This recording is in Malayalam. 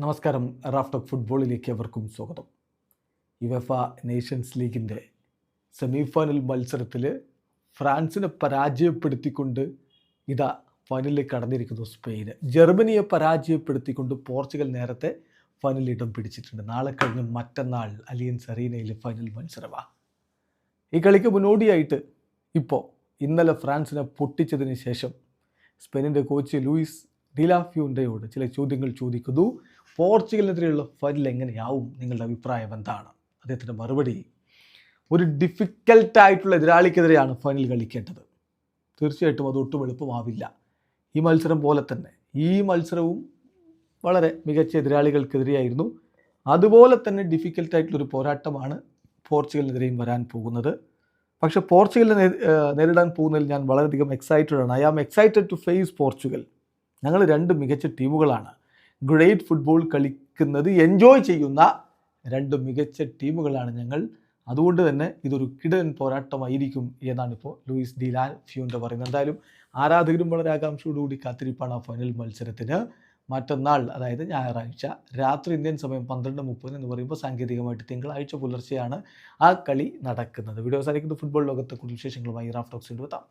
നമസ്കാരം. റാഫ്റ്റോക്ക് ഫുട്ബോളിലേക്ക് അവർക്കും സ്വാഗതം. യുവഫ നേഷൻസ് ലീഗിന്റെ സെമി ഫൈനൽ മത്സരത്തിൽ ഫ്രാൻസിനെ പരാജയപ്പെടുത്തിക്കൊണ്ട് ഇതാ ഫൈനലിൽ കടന്നിരിക്കുന്നു സ്പെയിന്. ജർമ്മനിയെ പരാജയപ്പെടുത്തിക്കൊണ്ട് പോർച്ചുഗൽ നേരത്തെ ഫൈനലിൽ ഇടം പിടിച്ചിട്ടുണ്ട്. നാളെ കഴിഞ്ഞ് മറ്റന്നാൾ അലിയൻസ് അറീനയിൽ ഫൈനൽ മത്സരമാണ് ഈ കളിക്ക് മുന്നോടിയായിട്ട് ഇപ്പോൾ ഇന്നലെ ഫ്രാൻസിനെ പൊട്ടിച്ചതിന് ശേഷം സ്പെയിനിന്റെ കോച്ച് ലൂയിസ് ഡിലാഫ്യൂണ്ടയോട് ചില ചോദ്യങ്ങൾ ചോദിക്കുന്നു. പോർച്ചുഗലിനെതിരെയുള്ള ഫൈനൽ എങ്ങനെയാവും? നിങ്ങളുടെ അഭിപ്രായം എന്താണ്? അദ്ദേഹത്തിന്റെ മറുപടി ഒരു ഡിഫിക്കൽട്ടായിട്ടുള്ള എതിരാളിക്കെതിരെയാണ് ഫൈനൽ കളിക്കേണ്ടത്. തീർച്ചയായിട്ടും അത് ഒട്ടും എളുപ്പമാവില്ല. ഈ മത്സരം പോലെ തന്നെ ഈ മത്സരവും വളരെ മികച്ച എതിരാളികൾക്കെതിരെയായിരുന്നു. അതുപോലെ തന്നെ ഡിഫിക്കൽട്ടായിട്ടുള്ളൊരു പോരാട്ടമാണ് പോർച്ചുഗലിനെതിരെയും വരാൻ പോകുന്നത്. പക്ഷേ പോർച്ചുഗലിനെ നേരിടാൻ പോകുന്നതിൽ ഞാൻ വളരെയധികം എക്സൈറ്റഡ് ആണ്. I am excited to face Portugal ഞങ്ങൾ രണ്ട് മികച്ച ടീമുകളാണ്. ഗ്രേറ്റ് ഫുട്ബോൾ കളിക്കുന്നത് എൻജോയ് ചെയ്യുന്ന രണ്ട് മികച്ച ടീമുകളാണ് ഞങ്ങൾ. അതുകൊണ്ട് തന്നെ ഇതൊരു കിടൻ പോരാട്ടമായിരിക്കും എന്നാണ് ഇപ്പോൾ ലൂയിസ് ഡി ലാൽ ഫ്യൂന്റെ പറയുന്നത്. എന്തായാലും ആരാധകരും വളരെ ആകാംക്ഷയോടുകൂടി കാത്തിരിപ്പാണ് ആ ഫൈനൽ മത്സരത്തിന്. മറ്റന്നാൾ അതായത് ഞായറാഴ്ച രാത്രി ഇന്ത്യൻ സമയം പന്ത്രണ്ട് മുപ്പത് എന്ന് പറയുമ്പോൾ സാങ്കേതികമായിട്ട് തിങ്കളാഴ്ച പുലർച്ചെയാണ് ആ കളി നടക്കുന്നത്. വീഡിയോ സാധിക്കുന്നത് ഫുട്ബോൾ ലോകത്തെ കൂടുതൽ വിശേഷങ്ങളുമായി റാഫ്റ്റോക്സിന്റെ എത്താം